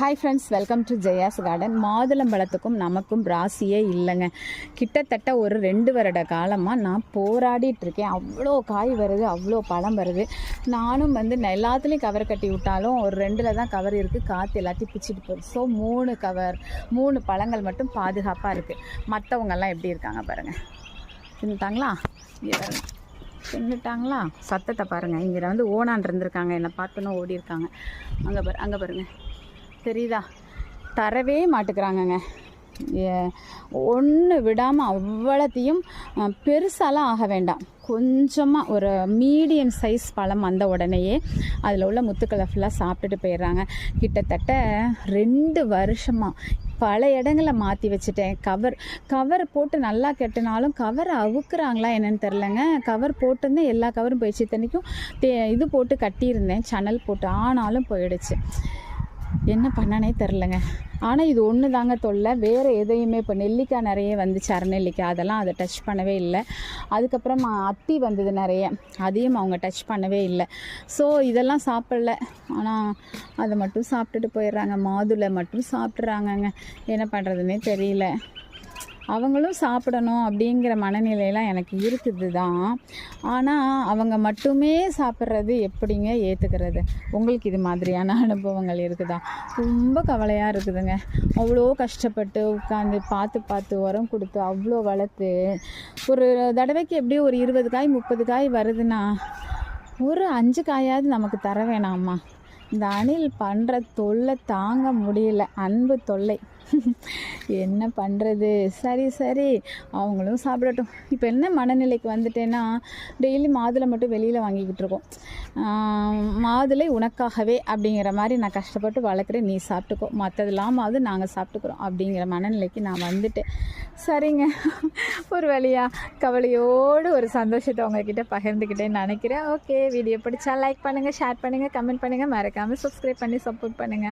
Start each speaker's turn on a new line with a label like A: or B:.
A: Hi friends welcome to Jaya's garden மாதுளம்பழத்துக்கும் நமக்கும் ராசியே இல்லைங்க. கிட்டத்தட்ட ஒரு ரெண்டு வருட காலமாக நான் போராடிட்டுருக்கேன். அவ்வளோ காய் வருது அவ்வளோ பழம் வருது. நானும் வந்து நான் எல்லாத்துலேயும் கவர் கட்டி விட்டாலும் ஒரு ரெண்டில் தான் கவர் இருக்குது காற்று எல்லாத்தையும் பிச்சுட்டு போகுது. ஸோ மூணு கவர் மூணு பழங்கள் மட்டும் பாதுகாப்பாக இருக்குது மற்றவங்கெல்லாம் எப்படி இருக்காங்க பாருங்கள் தின்னுட்டாங்களா? இங்கே தின்னுட்டாங்களா? சத்தத்தை பாருங்கள் இங்கே வந்து ஓனான் இருந்திருக்காங்க. என்னை பார்த்தோன்னே ஓடி இருக்காங்க அங்கே பாரு அங்கே பாருங்கள் தெரியுதா? தரவே மாட்டுக்கிறாங்கங்க. ஒன்று விடாமல் அவ்வளோத்தையும் பெருசாலாம் ஆக வேண்டாம். கொஞ்சமாக ஒரு மீடியம் சைஸ் பழம் வந்த உடனேயே அதில் உள்ள முத்துக்களை ஃபுல்லாக சாப்பிட்டுட்டு போயிடுறாங்க. கிட்டத்தட்ட ரெண்டு வருஷமாக பல இடங்களை மாற்றி வச்சுட்டேன். கவர் கவர் போட்டு நல்லா கெட்டினாலும் கவர் அவுக்குறாங்களா என்னென்னு தெரிலங்க கவர் போட்டிருந்தேன் எல்லா கவரும் போயிடுச்சு. இத்தனைக்கும் தே இது போட்டு கட்டியிருந்தேன் சனல் போட்டு. ஆனாலும் போயிடுச்சு. என்ன பண்ணனே தெரிலங்க. ஆனால் இது ஒன்று தாங்க தொல்லை. வேறு எதையுமே இப்போ நெல்லிக்காய் நிறைய வந்துச்சு அரைநெல்லிக்காய். அதெல்லாம் அதை டச் பண்ணவே இல்லை. அதுக்கப்புறம் அத்தி வந்தது நிறைய. அதையும் அவங்க டச் பண்ணவே இல்லை. ஸோ இதெல்லாம் சாப்பிடல. ஆனால் அதை மட்டும் சாப்பிட்டுட்டு போயிடுறாங்க. மாதுளை மட்டும் சாப்பிட்றாங்கங்க என்ன பண்ணுறதுனே தெரியல. அவங்களும் சாப்பிடணும் அப்படிங்கிற மனநிலையெல்லாம் எனக்கு இருக்குது தான் ஆனால் அவங்க மட்டுமே சாப்பிட்றது எப்படிங்க ஏற்றுக்கிறது உங்களுக்கு இது மாதிரியான அனுபவங்கள் இருக்குதா? ரொம்ப கவலையாக இருக்குதுங்க. அவ்வளோ கஷ்டப்பட்டு உட்காந்து பார்த்து பார்த்து உரம் கொடுத்து அவ்வளோ வளர்த்து ஒரு தடவைக்கு எப்படியும் ஒரு இருபது காய் முப்பது காய் வருதுன்னா ஒரு அஞ்சு காயாவது நமக்கு தர வேணாமா இந்த அணில் பண்ணுற தொல்லை தாங்க முடியல. அன்பு தொல்லை. என்ன பண்ணுறது சரி சரி. அவங்களும் சாப்பிடட்டும். இப்போ என்ன மனநிலைக்கு வந்துட்டேன்னா டெய்லி மாதுளை மட்டும் வெளியில் வாங்கிக்கிட்டு இருக்கோம். மாதுளை உனக்காகவே அப்படிங்கிற மாதிரி நான் கஷ்டப்பட்டு வளர்க்குறேன். நீ சாப்பிட்டுக்கோ. மற்றதெல்லாமாவது நாங்கள் சாப்பிட்டுக்குறோம் அப்படிங்கிற மனநிலைக்கு நான் வந்துட்டேன். சரிங்க. ஒரு வழியாக கவலையோடு ஒரு சந்தோஷத்தை உங்ககிட்ட பகிர்ந்துக்கிட்டேன்னு நினைக்கிறேன். ஓகே வீடியோ பிடிச்சா லைக் பண்ணுங்கள் ஷேர் பண்ணுங்கள் கமெண்ட் பண்ணுங்கள் மறக்காமல் சப்ஸ்கிரைப் பண்ணி சப்போர்ட் பண்ணுங்கள்